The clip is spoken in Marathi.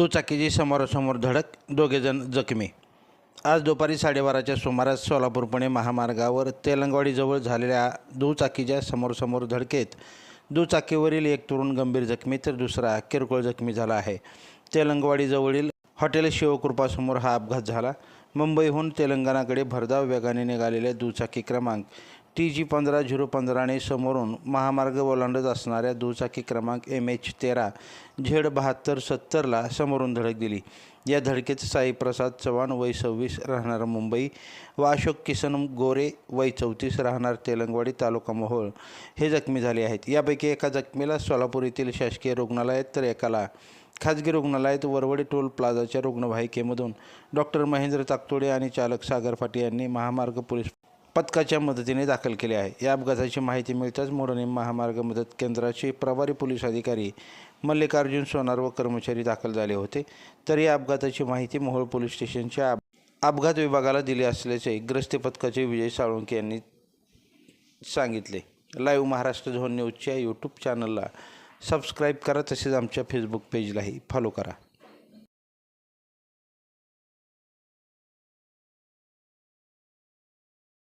दुचाकीची समोरासमोर धडक दोघेजण जखमी. आज दुपारी साडेबाराच्या सुमारास सोलापूर पुणे महामार्गावर तेलंगवाडीजवळ झालेल्या दुचाकीच्या समोरासमोर धडकेत दुचाकीवरील एक तरुण गंभीर जखमी तर दुसरा किरकोळ जखमी झाला आहे. तेलंगवाडीजवळील हॉटेल शिवकृपासमोर हा अपघात झाला. मुंबईहून तेलंगणाकडे भरधाव वेगाने निघालेल्या दुचाकी क्रमांक टी जी पंधरा झिरो पंधराने समोरून महामार्ग ओलांडत असणाऱ्या दुचाकी क्रमांक एम एच तेरा झेड बहात्तर सत्तरला समोरून धडक दिली. या धडकेत साईप्रसाद चव्हाण वय सव्वीस राहणार मुंबई व अशोक किसन गोरे वय चौतीस राहणार तेलंगवाडी तालुका मोहोळ. हे जखमी झाले आहेत. यापैकी एका जखमीला सोलापूर येथील शासकीय रुग्णालयात तर एकाला खाजगी रुग्णालयात वरवडी टोल प्लाझाच्या रुग्णवाहिकेमधून डॉक्टर महेंद्र ताकतोडे आणि चालक सागर फाटे यांनी महामार्ग पोलीस पथकाच्या मदतीने दाखल केले आहे. या अपघाताची माहिती मिळताच मोडणी महामार्ग मदत केंद्राचे प्रभारी पोलीस अधिकारी मल्लिकार्जुन सोनार व कर्मचारी दाखल झाले होते. तर या अपघाताची माहिती मोहोळ पोलीस स्टेशनच्या अपघात विभागाला दिली असल्याचे ग्रस्त पथकाचे विजय साळुंके यांनी सांगितले. लाईव्ह महाराष्ट्र झोन न्यूजच्या यूट्यूब चॅनलला सबस्क्राईब करा तसेच आमच्या फेसबुक पेजलाही फॉलो करा.